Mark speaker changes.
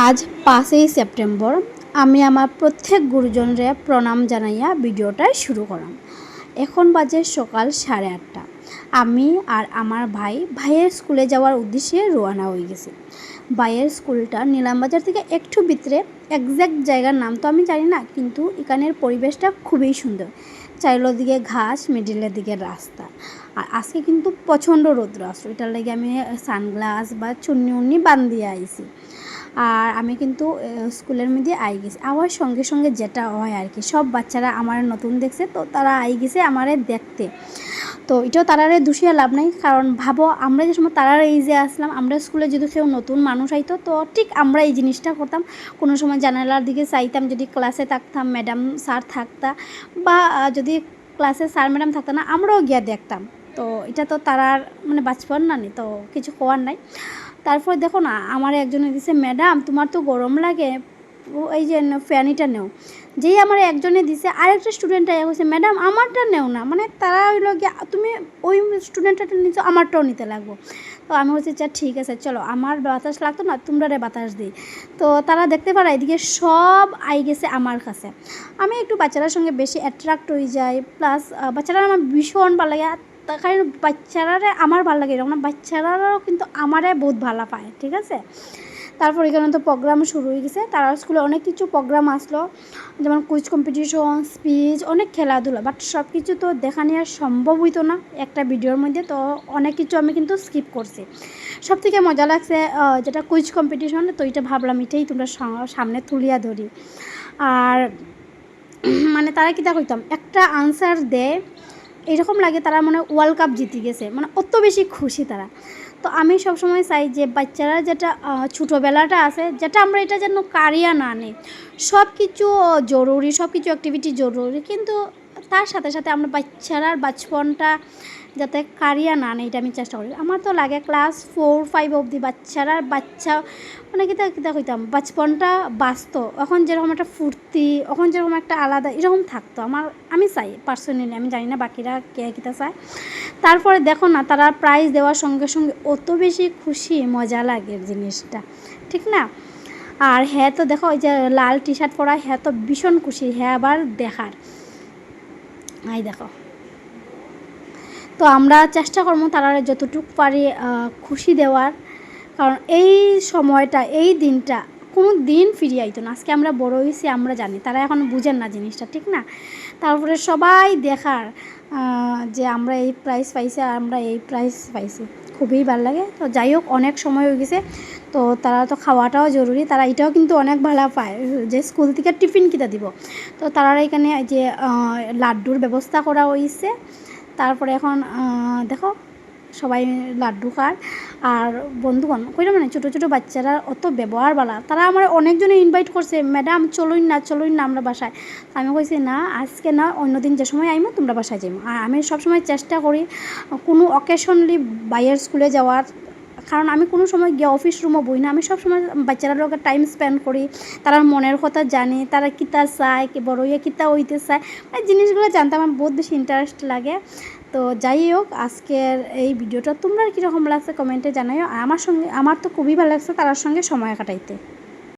Speaker 1: আজ পাঁচই সেপ্টেম্বর, আমি আমার প্রত্যেক গুরুজনরে প্রণাম জানাইয়া ভিডিওটা শুরু করলাম এখন বাজে সকাল সাড়ে আটটা। আমি আর আমার ভাই, ভাইয়ের স্কুলে যাওয়ার উদ্দেশ্যে রোয়ানা হয়ে গেছি। ভাইয়ের স্কুলটা নীলামবাজার থেকে একটু ভিতরে একজ্যাক্ট জায়গার নাম তো আমি জানি না, কিন্তু এখানের পরিবেশটা খুবই সুন্দর। চারিদিকে ঘাস মিডিলের দিকে রাস্তা। আর আজকে কিন্তু প্রচণ্ড রৌদ্র আসলো এটার লাগে আমি সানগ্লাস বা চুন্নি উন্নি বান্ধিয়ে আইছি। আর আমি কিন্তু স্কুলের মধ্যে আই গেছি। আবার সঙ্গে সঙ্গে যেটা হয় আর কি, সব বাচ্চারা আমার নতুন দেখছে, তো তারা আই গেছে আমারে দেখতে। তো এটাও তারারে দুষিয়ে লাভ নাই, কারণ ভাবো আমরা যে সময় তারার এই যে আসলাম, আমরা স্কুলে যদি কেউ নতুন মানুষ আইতো, তো ঠিক আমরা এই জিনিসটা করতাম। কোনো সময় জানালার দিকে চাইতাম, যদি ক্লাসে থাকতাম, ম্যাডাম স্যার থাকতা, বা যদি ক্লাসে স্যার, ম্যাডাম থাকতো না, আমরাও গিয়া দেখতাম। তো এটা তো তারার মানে বাঁচপন না নি, তো কিছু হওয়ার নাই। তারপর দেখো না, আমার একজনে দিছে, ম্যাডাম, তোমার তো গরম লাগে এই যে ফ্যানিটা নেও। যেই আমার একজনে দিছে, আরেকটা স্টুডেন্টটা বলছে ম্যাডাম, আমারটা নেও না। মানে তারা হইল গিয়ে, তুমি ওই স্টুডেন্টটা নিচ্ছ আমারটাও নিতে লাগবো। তো আমি বলছি আচ্ছা ঠিক আছে, চলো, আমার বাতাস লাগতো না, তোমরা বাতাস দিই। তো তারা দেখতে পারে, এদিকে সব আই গেছে আমার কাছে। আমি একটু বাচ্চারার সঙ্গে বেশি অ্যাট্রাক্ট হয়ে যাই প্লাস বাচ্চারা আমার ভীষণ ভালো লাগে। তার কারণ বাচ্চারা আমার ভালো লাগে এরকম না বাচ্চারাও কিন্তু আমারে বহুত ভালো পায়, ঠিক আছে? তারপর এখানে তো প্রোগ্রাম শুরু হয়ে গেছে, তারা স্কুলে অনেক কিছু প্রোগ্রাম আসলো, যেমন কুইজ কম্পিটিশন স্পিচ অনেক খেলাধুলা বাট সব কিছু তো দেখা নেওয়া সম্ভব হইতো না একটা ভিডিওর মধ্যে, তো অনেক কিছু আমি কিন্তু স্কিপ করছি। সব থেকে মজা লাগছে যেটা কুইজ কম্পিটিশন তো এটা ভাবলাম এটাই তোমরা সামনে তুলিয়া ধরি। আর মানে তারা কী তা একটা আনসার দেয় এরকম লাগে তারা মানে ওয়ার্ল্ড কাপ জিতে গেছে। মানে অত বেশি খুশি তারা। তো আমি সবসময় চাই যে বাচ্চারা যেটা ছোটোবেলাটা আছে, যেটা আমরা এটা যেন কারিয়া না নেই। সব কিছু জরুরি সব কিছু অ্যাক্টিভিটি জরুরি, কিন্তু তার সাথে সাথে আমরা বাচ্চারার বাচপনটা যাতে কারিয়া না নেই, এটা আমি চেষ্টা করি। আমার তো লাগে ক্লাস ফোর ফাইভ অবধি বাচ্চারা, বাচ্চা মানে কিতা কিতা কইতাম? বাচপনটা বাঁচত। এখন যেরকম একটা ফুর্তি, এখন যেরকম একটা আলাদা, এরকম থাকতো। আমার, আমি চাই পার্সোনালি আমি জানি না বাকিরা কে কিতা চায়। তারপরে দেখো না, তারা প্রাইজ দেওয়ার সঙ্গে সঙ্গে অত বেশি খুশি, মজা লাগে জিনিসটা। ঠিক না? আর হ্যাঁ তো দেখো, ওই যে লাল টি শার্ট পরা হ্যাঁ তো ভীষণ খুশি হ্যাঁ আবার দেখার। এই দেখো। তো আমরা চেষ্টা করব তারা যতটুক পারি খুশি দেওয়ার। কারণ এই সময়টা, এই দিনটা কোনো দিন ফিরিয়ে আইতো না। আজকে আমরা বড় হয়েছি, আমরা জানি। তারা এখন বুঝেন না জিনিসটা, ঠিক না? তারপরে সবাই দেখার যে আমরা এই প্রাইস পাইছি আর আমরা এই প্রাইস পাইছি। খুবই ভালো লাগে। তো যাই হোক অনেক সময় হয়ে গেছে। তো তারা তো খাওয়াটাও জরুরি। তারা এটাও কিন্তু অনেক ভালো পায়, যে স্কুল থেকে টিফিন কিনে দিব। তো তারা এখানে যে লাড্ডুর ব্যবস্থা করা হয়েছে তারপরে এখন দেখো সবাই লাড্ডু খার আর বন্ধুগণ কইলাম মানে ছোটো ছোটো বাচ্চারা অত ব্যবহার বালা। তারা আমার অনেকজনে ইনভাইট করছে ম্যাডাম চলুন না চলুন না আমরা বাসায়। আমি কইছি, না, আজকে না অন্যদিন যে সময় আইমো, তোমরা বাসায় যাইমো। আর আমি সবসময় চেষ্টা করি কোনো অকেশনলি বাইরের স্কুলে যাওয়ার। কারণ আমি কোনো সময় গিয়ে অফিস রুমও বই না। আমি সবসময় বাচ্চারা লোকের টাইম স্পেন্ড করি। তারা মনের কথা জানি, তারা কিতা চায়, কি বড় ইয়ে কিতা হইতে চায়। মানে জিনিসগুলো জানতে আমার বহুত বেশি ইন্টারেস্ট লাগে। তো যাই হোক, আজকের এই ভিডিওটা তোমরা কীরকম লাগছে কমেন্টে জানাইও। আমার সঙ্গে আমার তো খুবই ভালো লাগছে তার সঙ্গে সময় কাটাইতে।